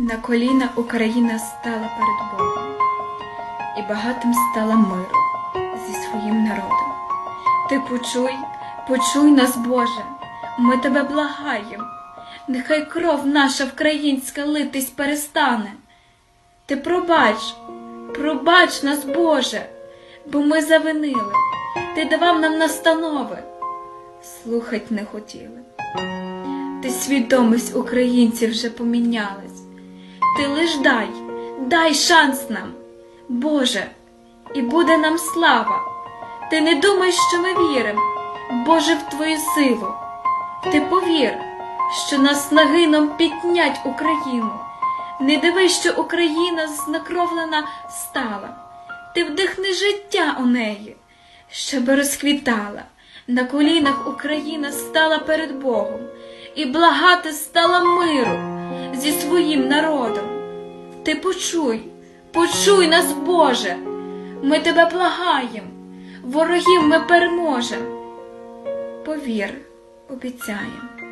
На коліна Україна стала перед Богом, і багатим стала миру зі своїм народом. Ти почуй, почуй нас, Боже, ми тебе благаєм, нехай кров наша вкраїнська литись перестане. Ти пробач, пробач нас, Боже, бо ми завинили, ти давав нам настанови, слухать не хотіли. Ти свідомість українців вже помінялась. Ти лиш дай, дай шанс нам, Боже, і буде нам слава. Ти не думай, що ми віримо, Боже, в Твою силу. Ти повір, що нас нагином піднять Україну. Не дивись, що Україна знакровлена стала. Ти вдихни життя у неї, щоб розквітала. На колінах Україна стала перед Богом і благати стала миру зі своїм народом. Ти почуй, почуй нас, Боже, ми тебе благаєм, ворогів ми переможем. Повір, обіцяєм.